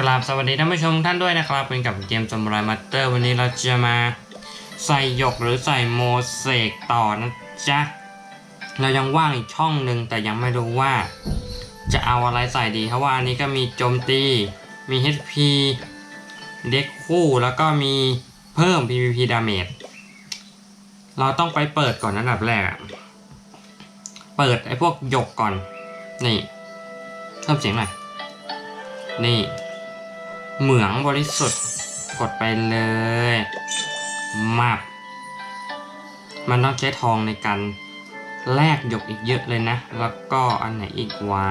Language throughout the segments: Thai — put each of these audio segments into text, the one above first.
กราบสวัสดีท่านผู้ชมท่านด้วยนะครับเป็นกับเกมสมุไรมาสเตอร์วันนี้เราจะมาใส่หยกหรือใส่โมเสกต่อนะจ๊ะเรายังว่างอีกช่องหนึ่งแต่ยังไม่รู้ว่า จะเอาอะไรใส่ดีเพราะว่าอันนี้ก็มีโจมตี มี HP เด็กคู่แล้วก็มีเพิ่ม PVP damage เราต้องไปเปิดก่อนอันดับแรกอะเปิดไอ้พวกหยกก่อน นี่เพิ่มเสียงหน่อยนี่ เหมืองบริสุทธิ์กดไปเลยมับมันต้องใช้ทองในการแลกหยกอีกเยอะเลยนะ แล้วก็อันไหนอีกวะ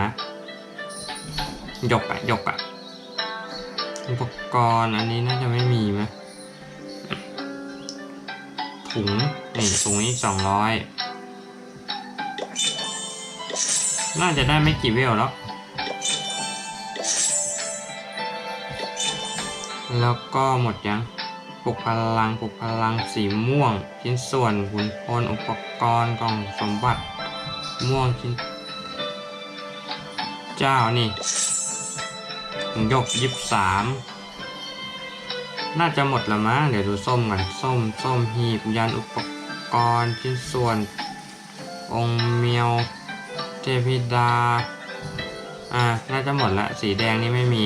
หยกอะหยกอะอุปกรณ์อันนี้น่าจะไม่มีไหมถุงนี่ถุงนี้สองร้อยน่าจะได้ไม่กี่เวลแล้ว แล้วก็หมดยังปลุกพลังปลุกพลังสีม่วง ชิ้นส่วนหุ่นพลอุปกรณ์กล่องสมบัติ ม่วงชิ้น เจ้านี่ยกยิบสามน่าจะหมดละมั้งเดี๋ยวดูส้มก่อนส้มส้มหีบยันอุปกรณ์ชิ้นส่วน องเมียวเทพิดา อ่า น่าจะหมดละ สีแดงนี่ไม่มี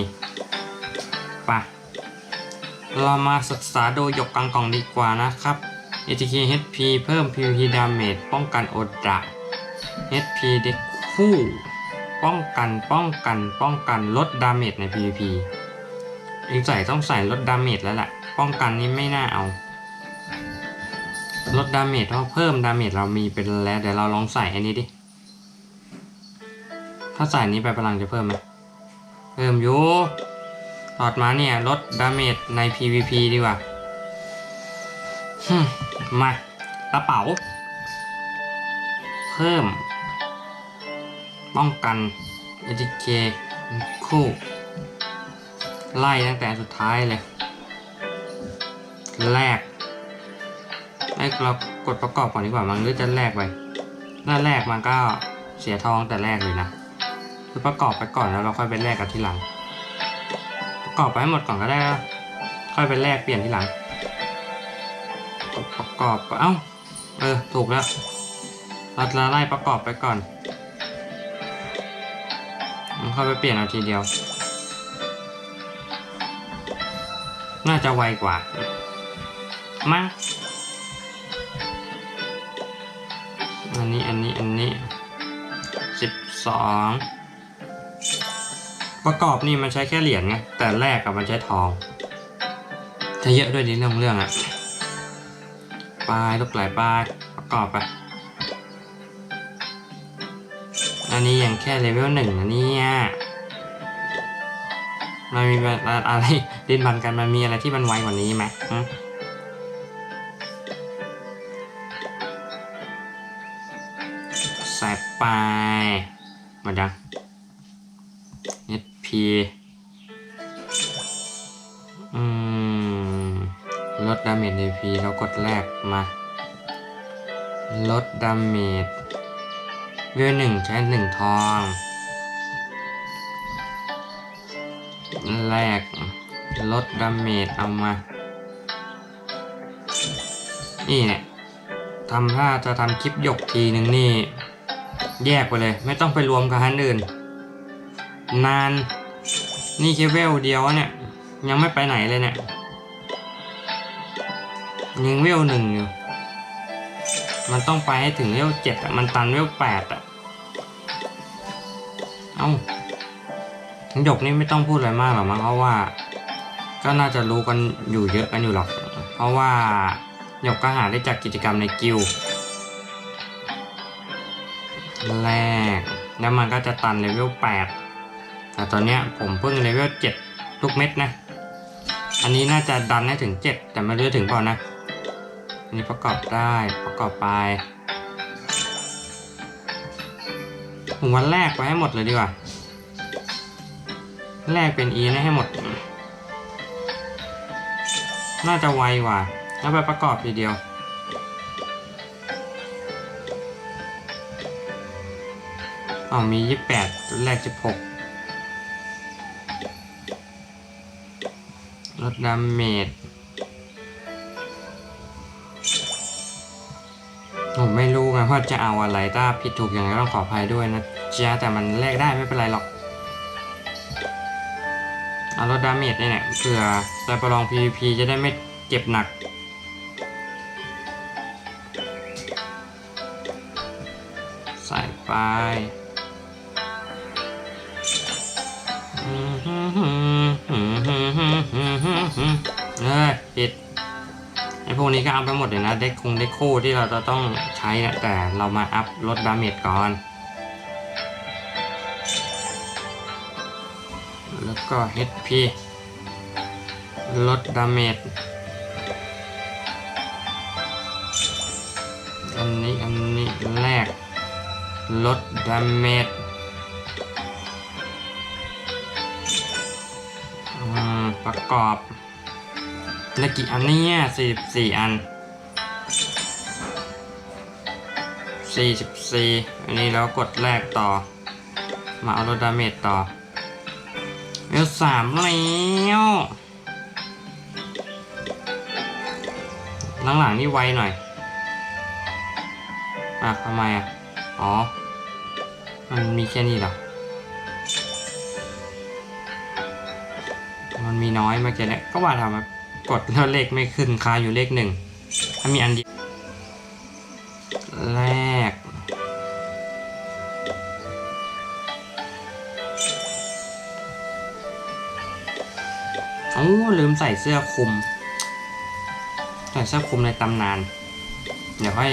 ไปะ เรามาศึกษาดูหยกกลางกล่องดีกว่านะครับ ATK HP เพิ่ม PVP damage ป้องกันโอดะ HP เด็กคู่ ป้องกันป้องกันป้องกันลดดาเมจใน PVP อีกใส่ต้องใส่ลดดาเมจแล้วแหละป้องกันนี้ไม่น่าเอา ลดดาเมจเพราะเพิ่มดาเมจเรามีเป็นแล้วเดี๋ยวเราลองใส่อันนี้ดิ ถ้าใส่นี้ไปพลังจะเพิ่มไหมเพิ่มอยู่ ถอดมาเนี่ยลดดาเมจใน PVP ดีกว่ามากระเป๋า เพิ่ม ป้องกัน ATK คู่ ไล่ตั้งแต่สุดท้ายเลย แรกไอ้เรากดประกอบก่อนดีกว่า มันหรือจะแรกไปหน้าแรกมันก็เสียทองแต่แรกเลยนะ คือประกอบไปก่อนแล้วเราค่อยไปแลกกันทีหลัง ประกอบไปให้หมดก่อนก็ได้นะค่อยไปแลกเปลี่ยนทีหลังประกอบก็เอ้า เออ ถูกแล้ว เราจะไล่ประกอบไปก่อนมันค่อยไปเปลี่ยนเอาทีเดียว น่าจะไวกว่า มาอันนี้ อันนี้ อันนี้สิบสอง ประกอบนี่มันใช้แค่เหรียญไงแต่แรกกับมันใช้ทองจะเยอะด้วยดิเรื่องเรื่องอะปลายลูกหลายปลายประกอบไปอันนี้ยังแค่เลเวลหนึ่งนะเนี่ยมันมีอะไรดินบันกันมันมีอะไรที่มันไวกว่านี้ไหมใส่ไปหมดยัง อืม ลดดาเมจ HP แล้วกดแรกมา ลดดาเมจเวลหนึ่งใช้หนึ่งทอง แรก ลดดาเมจเอามา นี่เนี่ยทำถ้าจะทำคลิปหยกทีหนึ่งนี่ แยกไปเลย ไม่ต้องไปรวมกับอันอื่น นาน นี่แค่เวลเดียวอะเนี่ย ยังไม่ไปไหนเลยเนี่ยยังเวลหนึ่งอยู่ มันต้องไปให้ถึงเวลเจ็ดอะ มันตันเวลแปดอะ เอ้าหยกนี่ไม่ต้องพูดอะไรมากหรอกมั้งเพราะว่า ก็น่าจะรู้กันอยู่เยอะกันอยู่หรอก เพราะว่าหยกก็หาได้จากกิจกรรมในกิลแรก แล้วมันก็จะตันเลเวลแปด แต่ตอนนี้ผมเพิ่งเลเวลเจ็ดทุกเม็ดนะ อันนี้น่าจะดันได้ถึงเจ็ดแต่ไม่รู้ถึงเปล่านะ อันนี้ประกอบได้ประกอบไปผมวันแรกไว้ให้หมดเลยดีกว่า แรกเป็นอีนะให้หมด น่าจะไวกว่า แล้วไปประกอบทีเดียวอ๋อมี 28 แรก 16 ลดดาเมจผมไม่รู้ไงว่าจะเอาอะไรถ้าผิดถูกอย่างไรต้องขออภัยด้วยนะจ๊ะแต่มันแลกได้ไม่เป็นไรหรอก เอาลดดาเมจนี่แหละเผื่อจะประลอง PVP จะได้ไม่เจ็บหนักใส่ไปเิดไอพวกนี้ก็เอาไปหมดเลยนะเด็กคงเด็กคู่ที่เราจะต้องใช้นะแต่เรามาอัพลดดาเมจก่อน แล้วก็ HP ลดดาเมจอันนี้ อันนี้แรก ลดดาเมจประกอบ แล้วกี่อันเนี่ยสี่สี่อันสี่สิบสี่อันนี้เรากดแรกต่อ มาเอาลดดาเมจต่อเวลสามแล้วหลังๆนี่ไวหน่อย อะทำไมอะ อ๋อ มันมีแค่นี้เหรอ มันมีน้อยมื่อกี้เนี่ยก็ว่าทำไม กดแล้วเลขไม่ขึ้นค้าอยู่เลขหนึ่งถ้ามีอันเดียวแรก โอ้ลืมใส่เสื้อคลุม ใส่เสื้อคลุมในตำนาน เดี๋ยวค่อย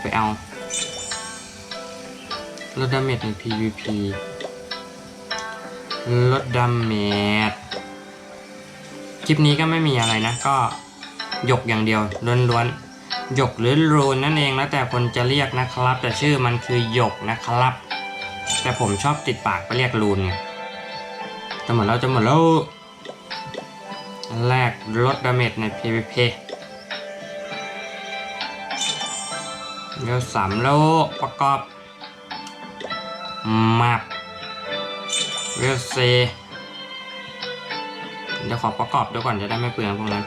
ไปเอาลดดาเมจใน PVP ลดดาเมจ ลิปนี้ก็ไม่มีอะไรนะ ก็หยกอย่างเดียวล้วนๆหยกหรือรูนนั่นเองแล้วแต่คนจะเรียกนะครับ แต่ชื่อมันคือหยกนะครับ แต่ผมชอบติดปากไปเรียกรูนไงจะหมดแล้วจะหมดแล้วแรกลดดาเมจใน PVP เดี๋ยวสามโลประกอบ มับเวลเซ เดี๋ยวขอประกอบด้วยก่อนจะได้ไม่เปลืองพวกนั้น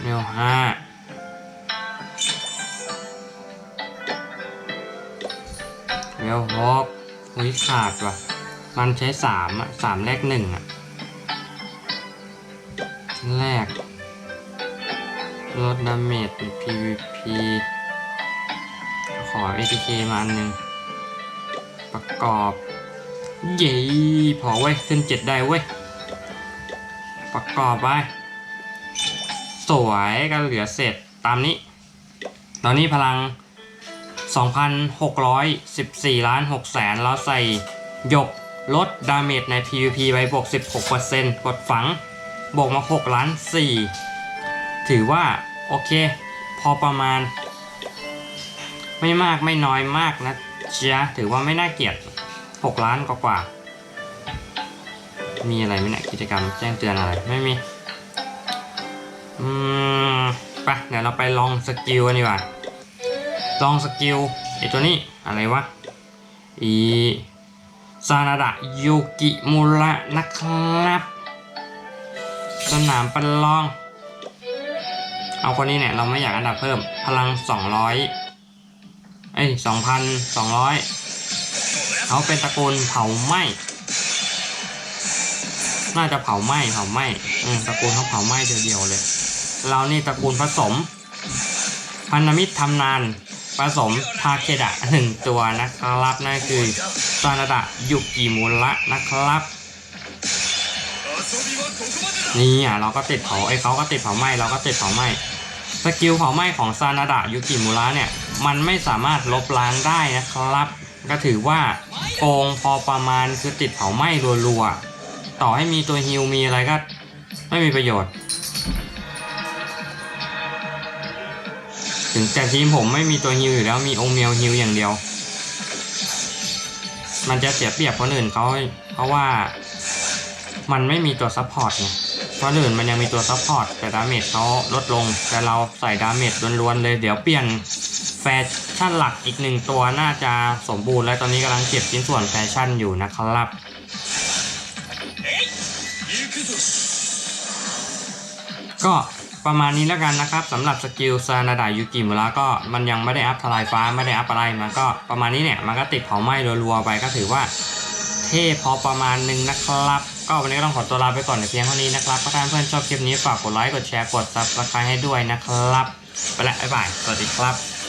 เวห้าเวหกอุ้ยขาดว่ะ มันใช้สามอะสามแรกหนึ่งอะแรกลดดาเมจ PVP ขอ ATK มาอันหนึ่งประกอบ เย้พอเว้ยขึ้นเจ็ดได้เว้ย ประกอบไป สวยก็เหลือเสร็จตามนี้ ตอนนี้พลัง 2,614ล้าน6แสนแล้วใส่หยกลดดาเมจใน PVP ไปบวก 16%กดฝังบวกมา 6 ล้าน 4 ถือว่า โอเค พอประมาณ ไม่มากไม่น้อยมากนะจ๊ะถือว่าไม่น่าเกลียด 6 ล้านกว่ากว่า มีอะไรไหมเนี่ยกิจกรรมแจ้งเตือนอะไร ไม่มี อืมไปเดี๋ยวเราไปลองสกิลกันดีกว่า ลองสกิลไอตัวนี้อะไรวะ อีซานาดะยูกิมุระนะครับ สนามประลอง เอาคนนี้เนี่ย เราไม่อยากอันดับเพิ่ม พลัง 200 เอ้ย 2,200 เขาเป็นตระกูลเผาไหม้น่าจะเผาไหม้เผาไหม้อืมตระกูลเขาเผาไหม้เดียวๆเลย เรานี่ตระกูลผสม พันธมิตรทำนานผสมทาเคดะหนึ่งตัวนะครับนั่นคือซานาดะยุกิมุระนะครับนี่อะเราก็ติดเผาไอ้เขาก็ติดเผาไหม้เราก็ติดเผาไหม้สกิลเผาไหม้ของซานาดะยุกิมุระเนี่ย มันไม่สามารถลบล้างได้นะครับ ก็ถือว่าโกงพอประมาณคือติดเผาไหม้รัวๆ ต่อให้มีตัวฮิลมีอะไรก็ไม่มีประโยชน์ ถึงแต่ทีมผมไม่มีตัวฮิลอยู่แล้วมีองค์เมียวฮิลอย่างเดียว มันจะเสียเปรียบคนอื่นเขาเพราะว่ามันไม่มีตัวซัพพอร์ตไงเพราะอื่นมันยังมีตัวซัพพอร์ตแต่ดาเมจเขาลดลง แต่เราใส่ดาเมจล้วนๆเลย เดี๋ยวเปลี่ยน แฟชั่นหลักอีกหนึ่งตัวน่าจะสมบูรณ์และตอนนี้กำลังเก็บชิ้นส่วนแฟชั่นอยู่นะครับ ก็ประมาณนี้แล้วกันนะครับสำหรับสกิลซานาดายูกิมุระก็มันยังไม่ได้อัพทลายฟ้าไม่ได้อัพอะไรมันก็ประมาณนี้เนี่ยมันก็ติดเผาไหม้รัวๆไปก็ถือว่าเท่พอประมาณหนึงนะครับ ก็วันนี้ก็ต้องขอตัวลาไปก่อนในเพียงเท่านี้นะครับถ้าเพื่อนชอบคลิปนี้ฝากกดไลค์กดแชร์กดซับสไครต์ให้ด้วยนะครับ ไปละบ๊ายบายสวัสดีครับ